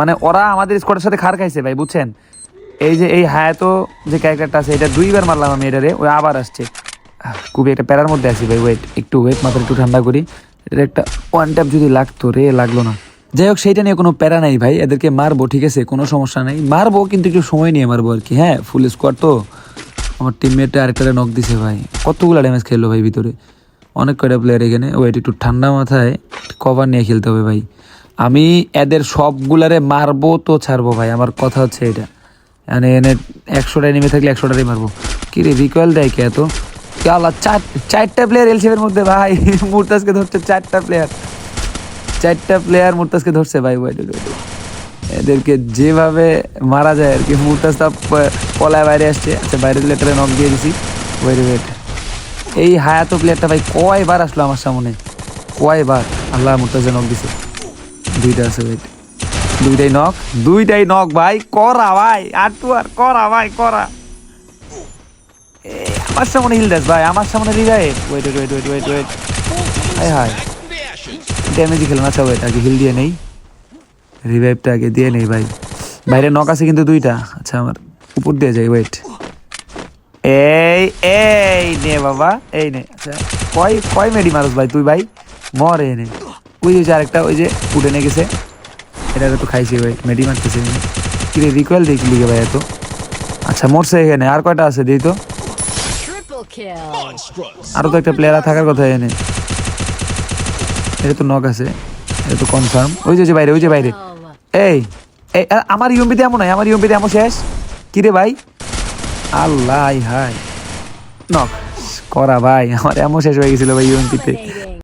মানে ওরা আমাদের স্কোয়াডের সাথে খার খাইছে ভাই, বুঝছেন? এই যে এই হায়াতো যে ক্যারেক্টারটা আছে, এটা দুইবার মারলাম আমি এটারে, ওই আবার আসছে। খুবই একটা প্যারার মধ্যে আছি ভাই ওয়েট একটু ওয়েট মাথা একটু ঠান্ডা করি। এটার একটা ওয়ান ট্যাপ যদি লাগতো রে, লাগল না। যাই হোক, সেইটা নিয়ে কোনো প্যারা নাই ভাই, এদেরকে মারবো, ঠিক আছে, কোনো সমস্যা নাই। মারবো, কিন্তু একটু সময় নিয়ে মারবো আর কি হ্যাঁ ফুল স্কোয়াড তো। আমার টিমমেটটা আরেকটা নক দিছে ভাই। কতগুলো ড্যামেজ খেললো ভাই ভিতরে। অনেক কয়টা প্লেয়ার এখানে। ওয়েট একটু ঠান্ডা মাথায় কভার নিয়ে খেলতে হবে ভাই। আমি এদের সবগুলারে মারবো তো ছাড়বো ভাই, আমার কথা হচ্ছে এটা। মানে এনে একশোটা নেমে থাকলে একশোটারই মারবো। কি রে রিকোয়েল দেয় কে এত? আল্লাহ, চার, চারটা প্লেয়ার এলসিএফের মধ্যে ভাই, মুরতাজকে ধরছে চারটা প্লেয়ার চারটা প্লেয়ার মুরতাজকে ধরছে ভাই ওয়েট। এদেরকে যেভাবে মারা যায় আর কি, মুরতাজ তা পলায় বাইরে আসছে। আচ্ছা বাইরে একটা নক দিয়ে দিছি। ওয়েট ওয়েট এই হায়াতো প্লেয়ারটা ভাই কয়বার আসলো আমার সামনে? কয়বার? আল্লাহ মুরতাজে নক দিছে। দুইটা আছে ওয়েট দুইটাই নক দুইটাই নক ভাই। করা, ভাই। আটু আর করা, ভাই, করা। আমার সামনে হিল দাস ভাই। আমার সামনে revive wait wait wait wait wait high high ড্যামেজই খেলেন আচ্ছা ওয়েট আগে হিল দিয়ে নেই। রিভাইভটা আগে দিয়ে নেই, ভাই। বাইরে নক আছে কিন্তু দুইটা। আচ্ছা আমার উপর দিয়ে যাই ওয়েট এই এই নে, বাবা। এই নে। আচ্ছা কয় কয় মেডি মারস, ভাই, তুই, ভাই? মরে নে ওই যে আরেকটা ওই যে উঠে নিয়ে গেছে। এটা তো খাইছি ভাই মেডি মারতেছে। কিরে রিকোয়েল দেখি লিখে ভাই এত। আচ্ছা মরছে এখানে। আর কয়টা আছে দিই তো? Triple kill. আরও তো একটা প্লেয়ার থাকার কথা এনে এটা তো নক আছে। এটা তো কনফার্ম ওই যে বাইরে ওই যে বাইরে। এই এই আমার ইউএমপিতে এমন নাই আমার ইউএমপিতে এমন শেষ। কি রে ভাই? আল্লাহ হাই নক করা ভাই আমার এমন শেষ হয়ে গেছিল ভাই ইউএমপিতে.